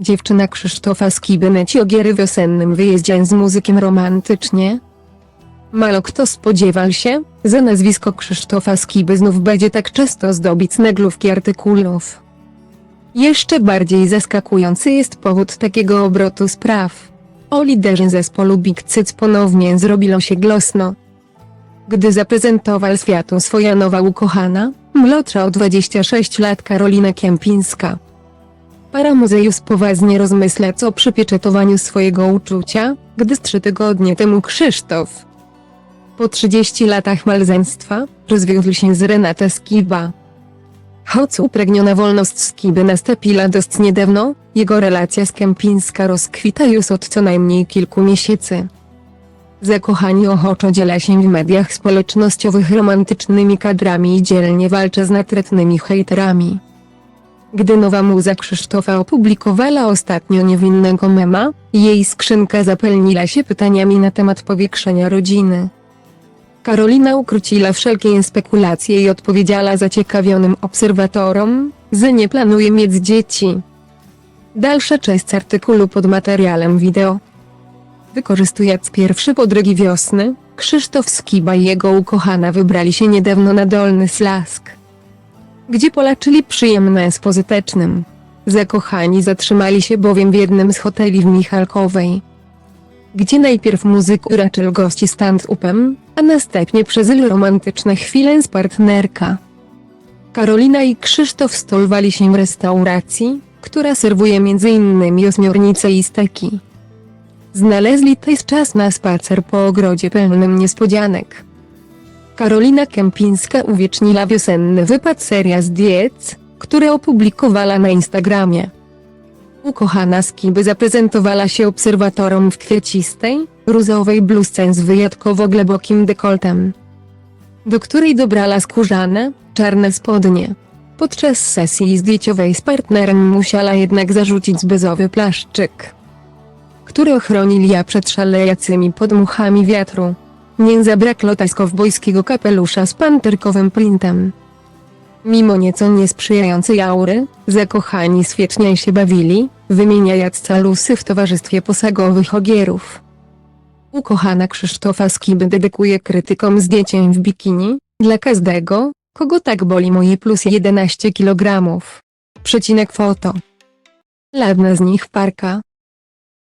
Dziewczyna Krzysztofa Skiby neci ogiery wiosennym wyjeździe z muzykiem romantycznie. Mało kto spodziewał się, że nazwisko Krzysztofa Skiby znów będzie tak często zdobić naglówki artykułów. Jeszcze bardziej zaskakujący jest powód takiego obrotu spraw. O liderze zespołu Big Cyc ponownie zrobiło się głośno. Gdy zaprezentował światu swoja nowa ukochana, młodsza o 26 lat Karolina Kępińska. Para muzeus poważnie rozmyśla o przypieczętowaniu swojego uczucia, gdy z trzy tygodnie temu Krzysztof, po 30 latach małżeństwa, rozwiódł się z Renata Skiba. Choć upragniona wolność Skiby nastąpiła dość niedawno, jego relacja z Kępińska rozkwita już od co najmniej kilku miesięcy. Zakochani ochoczo dziela się w mediach społecznościowych romantycznymi kadrami i dzielnie walczy z natrętnymi hejterami. Gdy nowa muza Krzysztofa opublikowała ostatnio niewinnego mema, jej skrzynka zapełniła się pytaniami na temat powiększenia rodziny. Karolina ukróciła wszelkie spekulacje i odpowiedziała zaciekawionym obserwatorom, że nie planuje mieć dzieci. Dalsza część artykułu pod materiałem wideo. Wykorzystując pierwszy podrygi wiosny, Krzysztof Skiba i jego ukochana wybrali się niedawno na Dolny Slask, gdzie polaczyli przyjemne z pozytecznym. Zakochani zatrzymali się bowiem w jednym z hoteli w Michalkowej, gdzie najpierw muzyk uraczył gości stand-upem, a następnie przeżyli romantyczne chwile z partnerka. Karolina i Krzysztof stolowali się w restauracji, która serwuje m.in. ośmiornice i steki. Znaleźli też czas na spacer po ogrodzie pełnym niespodzianek. Karolina Kępińska uwieczniła wiosenny wypad seria z diet, które opublikowała na Instagramie. Ukochana Skiby zaprezentowała się obserwatorom w kwiecistej, różowej bluzce z wyjątkowo głębokim dekoltem, do której dobrała skórzane, czarne spodnie. Podczas sesji zdjęciowej z partnerem musiała jednak zarzucić bezowy plaszczyk, który ochronił ja przed szalejącymi podmuchami wiatru. Nie zabrakło też kowbojskiego kapelusza z panterkowym printem. Mimo nieco niesprzyjającej aury, zakochani świetnie się bawili, wymieniając calusy w towarzystwie posagowych ogierów. Ukochana Krzysztofa Skiby dedykuje krytykom zdjęciem w bikini, dla każdego, kogo tak boli moje plus 11 kg. Przecinek foto. Ładna z nich parka,